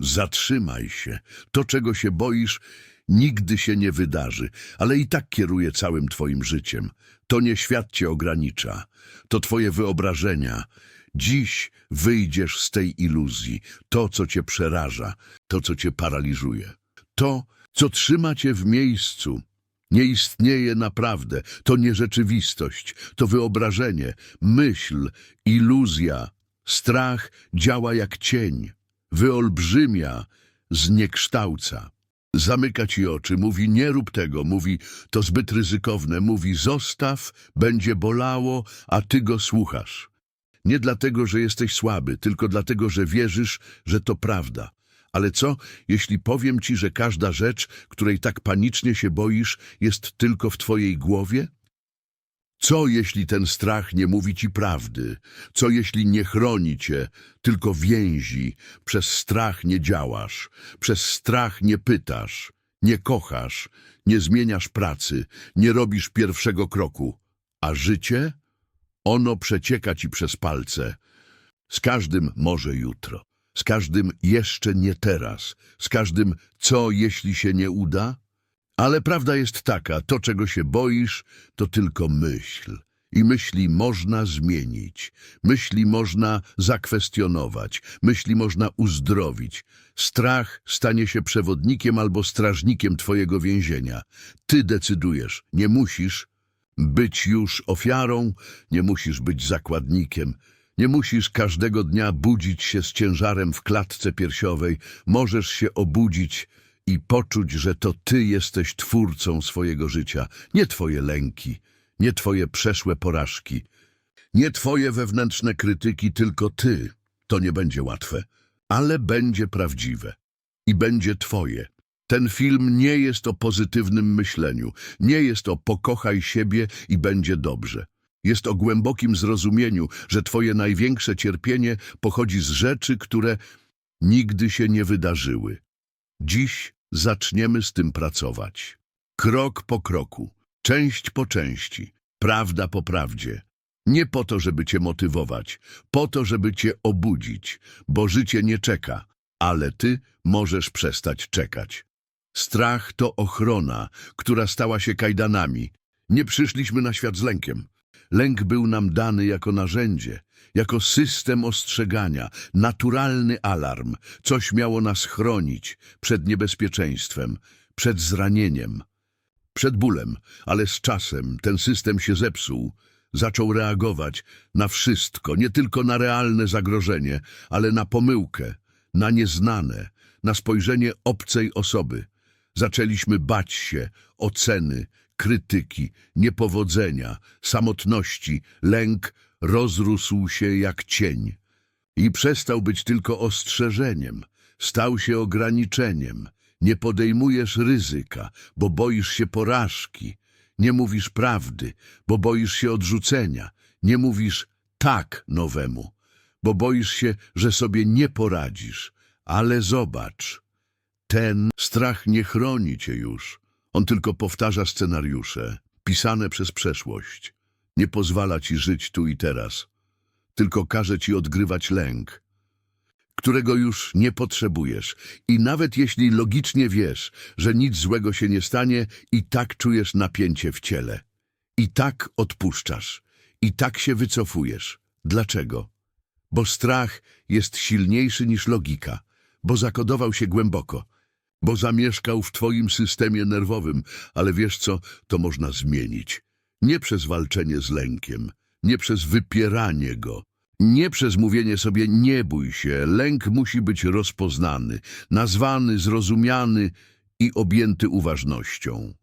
Zatrzymaj się. To, czego się boisz, nigdy się nie wydarzy, ale i tak kieruje całym twoim życiem. To nie świat cię ogranicza, to twoje wyobrażenia. Dziś wyjdziesz z tej iluzji, to, co cię przeraża, to, co cię paraliżuje. To, co trzyma cię w miejscu, nie istnieje naprawdę. To nie rzeczywistość, to wyobrażenie, myśl, iluzja. Strach działa jak cień, wyolbrzymia, zniekształca. Zamyka ci oczy, mówi nie rób tego, mówi to zbyt ryzykowne, mówi zostaw, będzie bolało, a ty go słuchasz. Nie dlatego, że jesteś słaby, tylko dlatego, że wierzysz, że to prawda. Ale co, jeśli powiem ci, że każda rzecz, której tak panicznie się boisz, jest tylko w twojej głowie? Co, jeśli ten strach nie mówi ci prawdy? Co, jeśli nie chroni cię, tylko więzi? Przez strach nie działasz, przez strach nie pytasz, nie kochasz, nie zmieniasz pracy, nie robisz pierwszego kroku. A życie? Ono przecieka ci przez palce. Z każdym może jutro, z każdym jeszcze nie teraz, z każdym co jeśli się nie uda? Ale prawda jest taka, to czego się boisz, to tylko myśl. I myśli można zmienić, myśli można zakwestionować, myśli można uzdrowić. Strach stanie się przewodnikiem albo strażnikiem twojego więzienia. Ty decydujesz, nie musisz być już ofiarą, nie musisz być zakładnikiem, nie musisz każdego dnia budzić się z ciężarem w klatce piersiowej, możesz się obudzić i poczuć, że to ty jesteś twórcą swojego życia, nie twoje lęki, nie twoje przeszłe porażki, nie twoje wewnętrzne krytyki, tylko ty. To nie będzie łatwe, ale będzie prawdziwe i będzie twoje. Ten film nie jest o pozytywnym myśleniu, nie jest o pokochaj siebie i będzie dobrze. Jest o głębokim zrozumieniu, że twoje największe cierpienie pochodzi z rzeczy, które nigdy się nie wydarzyły. Dziś zaczniemy z tym pracować. Krok po kroku, część po części, prawda po prawdzie. Nie po to, żeby cię motywować, po to, żeby cię obudzić, bo życie nie czeka, ale ty możesz przestać czekać. Strach to ochrona, która stała się kajdanami. Nie przyszliśmy na świat z lękiem. Lęk był nam dany jako narzędzie, jako system ostrzegania, naturalny alarm. Coś miało nas chronić przed niebezpieczeństwem, przed zranieniem, przed bólem, ale z czasem ten system się zepsuł. Zaczął reagować na wszystko, nie tylko na realne zagrożenie, ale na pomyłkę, na nieznane, na spojrzenie obcej osoby. Zaczęliśmy bać się oceny, krytyki, niepowodzenia, samotności. Lęk rozrósł się jak cień i przestał być tylko ostrzeżeniem. Stał się ograniczeniem. Nie podejmujesz ryzyka, bo boisz się porażki. Nie mówisz prawdy, bo boisz się odrzucenia. Nie mówisz tak nowemu, bo boisz się, że sobie nie poradzisz. Ale zobacz, ten strach nie chroni cię już. On tylko powtarza scenariusze, pisane przez przeszłość. Nie pozwala ci żyć tu i teraz. Tylko każe ci odgrywać lęk, którego już nie potrzebujesz. I nawet jeśli logicznie wiesz, że nic złego się nie stanie, i tak czujesz napięcie w ciele. I tak odpuszczasz. I tak się wycofujesz. Dlaczego? Bo strach jest silniejszy niż logika, bo zakodował się głęboko, bo zamieszkał w twoim systemie nerwowym, ale wiesz co, to można zmienić. Nie przez walczenie z lękiem, nie przez wypieranie go, nie przez mówienie sobie nie bój się. Lęk musi być rozpoznany, nazwany, zrozumiany i objęty uważnością.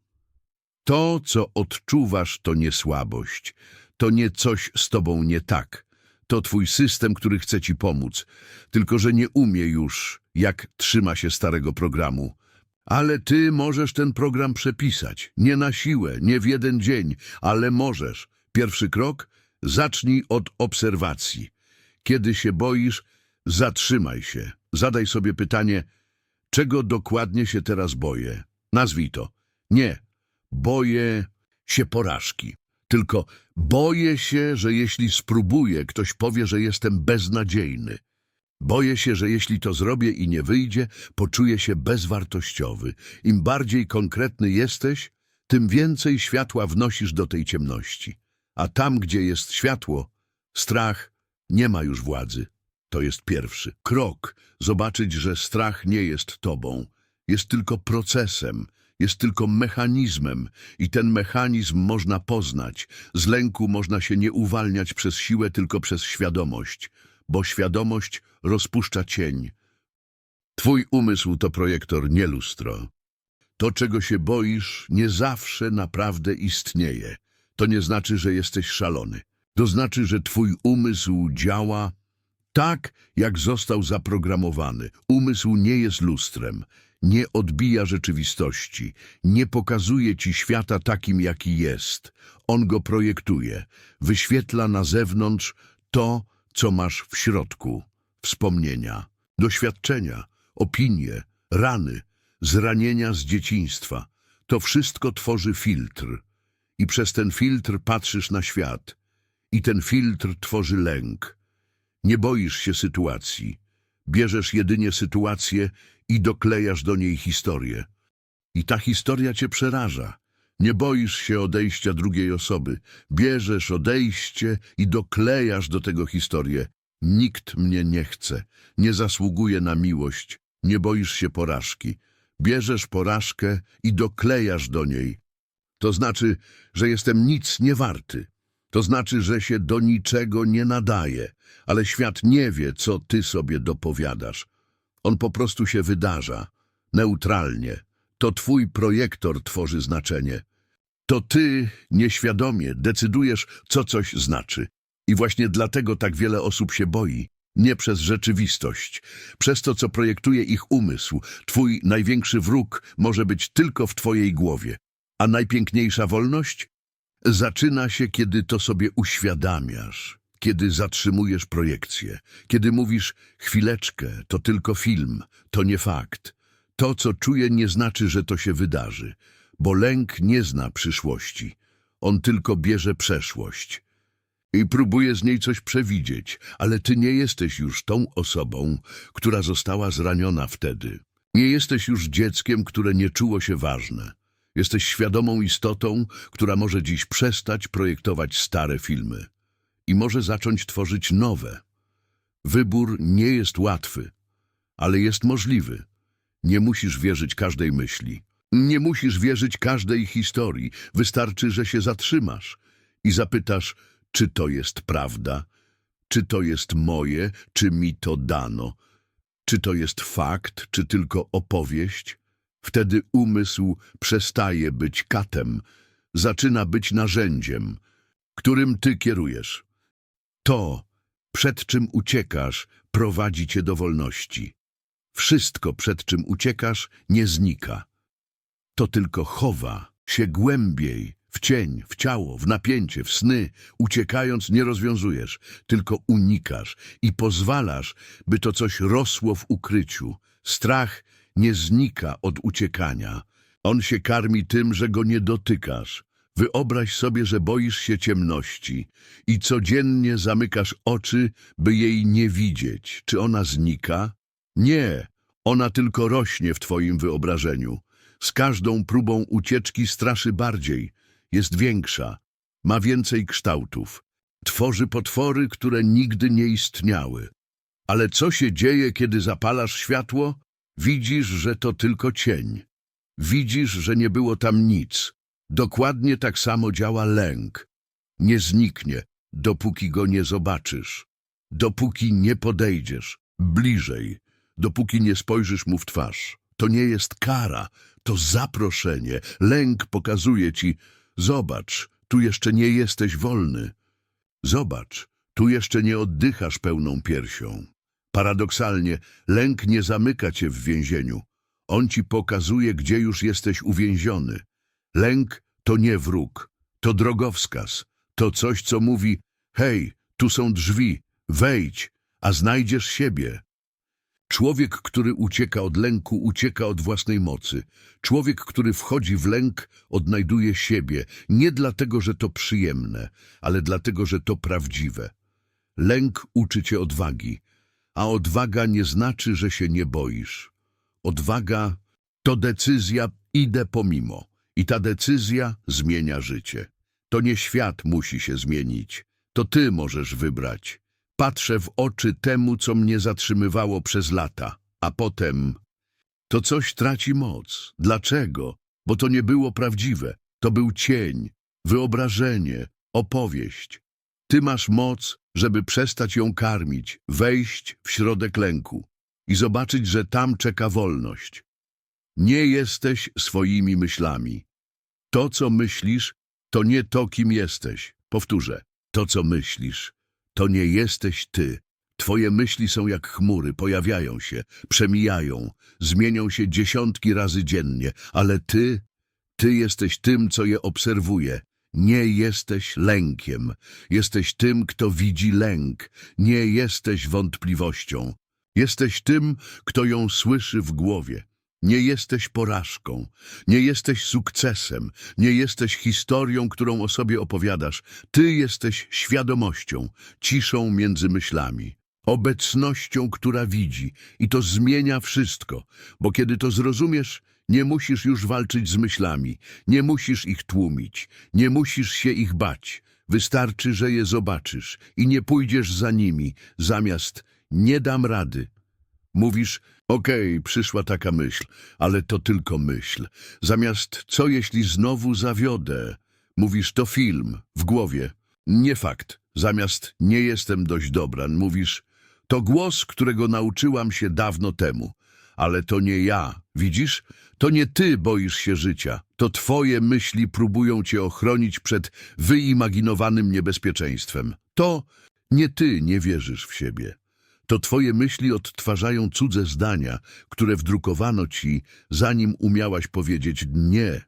To, co odczuwasz, to nie słabość, to nie coś z tobą nie tak. To twój system, który chce ci pomóc, tylko że nie umie już, jak trzyma się starego programu. Ale ty możesz ten program przepisać, nie na siłę, nie w jeden dzień, ale możesz. Pierwszy krok? Zacznij od obserwacji. Kiedy się boisz, zatrzymaj się. Zadaj sobie pytanie, czego dokładnie się teraz boję? Nazwij to. Nie, boję się porażki. Tylko boję się, że jeśli spróbuję, ktoś powie, że jestem beznadziejny. Boję się, że jeśli to zrobię i nie wyjdzie, poczuję się bezwartościowy. Im bardziej konkretny jesteś, tym więcej światła wnosisz do tej ciemności. A tam, gdzie jest światło, strach nie ma już władzy. To jest pierwszy krok. Zobaczyć, że strach nie jest tobą. Jest tylko procesem, jest tylko mechanizmem i ten mechanizm można poznać. Z lęku można się nie uwalniać przez siłę, tylko przez świadomość, bo świadomość rozpuszcza cień. Twój umysł to projektor, nie lustro. To, czego się boisz, nie zawsze naprawdę istnieje. To nie znaczy, że jesteś szalony. To znaczy, że twój umysł działa tak, jak został zaprogramowany. Umysł nie jest lustrem, nie odbija rzeczywistości, nie pokazuje ci świata takim, jaki jest. On go projektuje, wyświetla na zewnątrz to, co masz w środku. Wspomnienia, doświadczenia, opinie, rany, zranienia z dzieciństwa. To wszystko tworzy filtr. I przez ten filtr patrzysz na świat. I ten filtr tworzy lęk. Nie boisz się sytuacji. Bierzesz jedynie sytuację i doklejasz do niej historię. I ta historia cię przeraża. Nie boisz się odejścia drugiej osoby. Bierzesz odejście i doklejasz do tego historię. Nikt mnie nie chce, nie zasługuje na miłość. Nie boisz się porażki. Bierzesz porażkę i doklejasz do niej. To znaczy, że jestem nic nie warty. To znaczy, że się do niczego nie nadaje, ale świat nie wie, co ty sobie dopowiadasz. On po prostu się wydarza, neutralnie. To twój projektor tworzy znaczenie. To ty nieświadomie decydujesz, co coś znaczy. I właśnie dlatego tak wiele osób się boi. Nie przez rzeczywistość, przez to, co projektuje ich umysł. Twój największy wróg może być tylko w twojej głowie. A najpiękniejsza wolność? Zaczyna się, kiedy to sobie uświadamiasz, kiedy zatrzymujesz projekcję, kiedy mówisz chwileczkę, to tylko film, to nie fakt. To, co czuję, nie znaczy, że to się wydarzy, bo lęk nie zna przyszłości. On tylko bierze przeszłość i próbuje z niej coś przewidzieć, ale ty nie jesteś już tą osobą, która została zraniona wtedy. Nie jesteś już dzieckiem, które nie czuło się ważne. Jesteś świadomą istotą, która może dziś przestać projektować stare filmy i może zacząć tworzyć nowe. Wybór nie jest łatwy, ale jest możliwy. Nie musisz wierzyć każdej myśli. Nie musisz wierzyć każdej historii. Wystarczy, że się zatrzymasz i zapytasz, czy to jest prawda, czy to jest moje, czy mi to dano, czy to jest fakt, czy tylko opowieść. Wtedy umysł przestaje być katem, zaczyna być narzędziem, którym ty kierujesz. To, przed czym uciekasz, prowadzi cię do wolności. Wszystko, przed czym uciekasz, nie znika. To tylko chowa się głębiej, w cień, w ciało, w napięcie, w sny. Uciekając nie rozwiązujesz, tylko unikasz i pozwalasz, by to coś rosło w ukryciu. Strach nie znika od uciekania. On się karmi tym, że go nie dotykasz. Wyobraź sobie, że boisz się ciemności i codziennie zamykasz oczy, by jej nie widzieć. Czy ona znika? Nie, ona tylko rośnie w twoim wyobrażeniu. Z każdą próbą ucieczki straszy bardziej, jest większa, ma więcej kształtów. Tworzy potwory, które nigdy nie istniały. Ale co się dzieje, kiedy zapalasz światło? Widzisz, że to tylko cień. Widzisz, że nie było tam nic. Dokładnie tak samo działa lęk. Nie zniknie, dopóki go nie zobaczysz. Dopóki nie podejdziesz bliżej, dopóki nie spojrzysz mu w twarz. To nie jest kara, to zaproszenie. Lęk pokazuje ci, zobacz, tu jeszcze nie jesteś wolny. Zobacz, tu jeszcze nie oddychasz pełną piersią. Paradoksalnie, lęk nie zamyka cię w więzieniu. On ci pokazuje, gdzie już jesteś uwięziony. Lęk to nie wróg, to drogowskaz. To coś, co mówi, hej, tu są drzwi, wejdź, a znajdziesz siebie. Człowiek, który ucieka od lęku, ucieka od własnej mocy. Człowiek, który wchodzi w lęk, odnajduje siebie, nie dlatego, że to przyjemne, ale dlatego, że to prawdziwe. Lęk uczy cię odwagi, A odwaga nie znaczy, że się nie boisz. Odwaga to decyzja idę pomimo. I ta decyzja zmienia życie. To nie świat musi się zmienić. To ty możesz wybrać. Patrzę w oczy temu, co mnie zatrzymywało przez lata, a potem to coś traci moc. Dlaczego? Bo to nie było prawdziwe. To był cień, wyobrażenie, opowieść. Ty masz moc, żeby przestać ją karmić, wejść w środek lęku i zobaczyć, że tam czeka wolność. Nie jesteś swoimi myślami. To, co myślisz, to nie to, kim jesteś. Powtórzę, to, co myślisz, to nie jesteś ty. Twoje myśli są jak chmury, pojawiają się, przemijają, zmienią się dziesiątki razy dziennie, ale ty, ty jesteś tym, co je obserwuje. Nie jesteś lękiem. Jesteś tym, kto widzi lęk. Nie jesteś wątpliwością. Jesteś tym, kto ją słyszy w głowie. Nie jesteś porażką, nie jesteś sukcesem, nie jesteś historią, którą o sobie opowiadasz. Ty jesteś świadomością, ciszą między myślami, obecnością, która widzi i to zmienia wszystko, bo kiedy to zrozumiesz, nie musisz już walczyć z myślami, nie musisz ich tłumić, nie musisz się ich bać. Wystarczy, że je zobaczysz i nie pójdziesz za nimi, zamiast nie dam rady. Mówisz, okej, przyszła taka myśl, ale to tylko myśl. Zamiast co jeśli znowu zawiodę? Mówisz, to film, w głowie. Nie fakt. Zamiast nie jestem dość dobra, mówisz, to głos, którego nauczyłam się dawno temu. Ale to nie ja, widzisz? To nie ty boisz się życia. To twoje myśli próbują cię ochronić przed wyimaginowanym niebezpieczeństwem. To nie ty nie wierzysz w siebie. To twoje myśli odtwarzają cudze zdania, które wdrukowano ci, zanim umiałaś powiedzieć nie.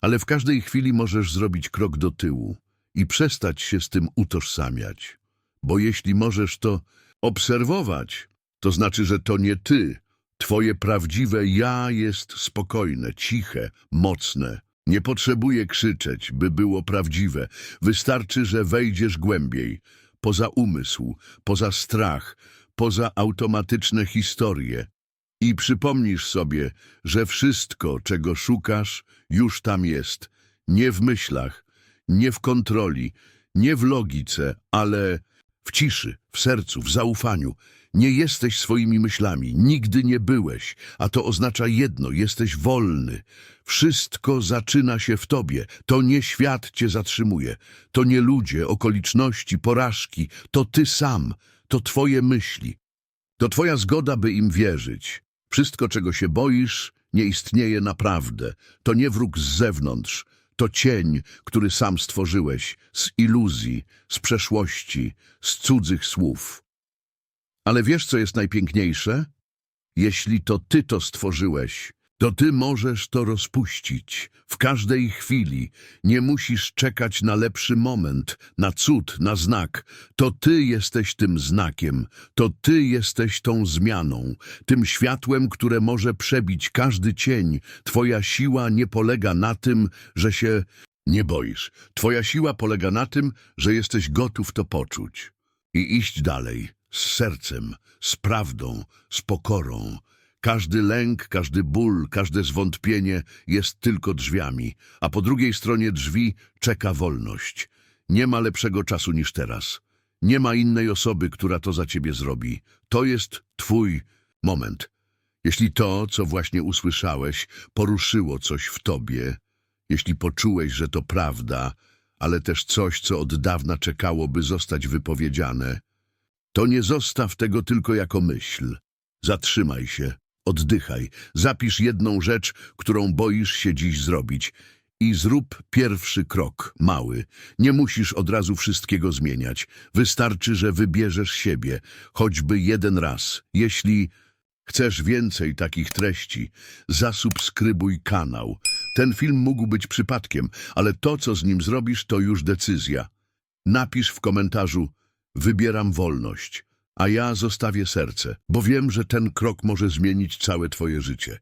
Ale w każdej chwili możesz zrobić krok do tyłu i przestać się z tym utożsamiać. Bo jeśli możesz to obserwować, to znaczy, że to nie ty. Twoje prawdziwe ja jest spokojne, ciche, mocne. Nie potrzebuje krzyczeć, by było prawdziwe. Wystarczy, że wejdziesz głębiej, poza umysł, poza strach, poza automatyczne historie i przypomnisz sobie, że wszystko, czego szukasz, już tam jest. Nie w myślach, nie w kontroli, nie w logice, ale w ciszy, w sercu, w zaufaniu. Nie jesteś swoimi myślami, nigdy nie byłeś, a to oznacza jedno, jesteś wolny. Wszystko zaczyna się w tobie, to nie świat cię zatrzymuje, to nie ludzie, okoliczności, porażki, to ty sam, to twoje myśli. To twoja zgoda, by im wierzyć. Wszystko, czego się boisz, nie istnieje naprawdę. To nie wróg z zewnątrz, to cień, który sam stworzyłeś, z iluzji, z przeszłości, z cudzych słów. Ale wiesz, co jest najpiękniejsze? Jeśli to ty to stworzyłeś, to ty możesz to rozpuścić w każdej chwili. Nie musisz czekać na lepszy moment, na cud, na znak. To ty jesteś tym znakiem, to ty jesteś tą zmianą, tym światłem, które może przebić każdy cień. Twoja siła nie polega na tym, że się nie boisz. Twoja siła polega na tym, że jesteś gotów to poczuć i iść dalej, z sercem, z prawdą, z pokorą. Każdy lęk, każdy ból, każde zwątpienie jest tylko drzwiami, a po drugiej stronie drzwi czeka wolność. Nie ma lepszego czasu niż teraz. Nie ma innej osoby, która to za ciebie zrobi. To jest twój moment. Jeśli to, co właśnie usłyszałeś, poruszyło coś w tobie, jeśli poczułeś, że to prawda, ale też coś, co od dawna czekało, by zostać wypowiedziane, to nie zostaw tego tylko jako myśl. Zatrzymaj się, oddychaj, zapisz jedną rzecz, którą boisz się dziś zrobić i zrób pierwszy krok, mały. Nie musisz od razu wszystkiego zmieniać. Wystarczy, że wybierzesz siebie, choćby jeden raz. Jeśli chcesz więcej takich treści, zasubskrybuj kanał. Ten film mógł być przypadkiem, ale to, co z nim zrobisz, to już decyzja. Napisz w komentarzu Wybieram wolność, a ja zostawię serce, bo wiem, że ten krok może zmienić całe twoje życie.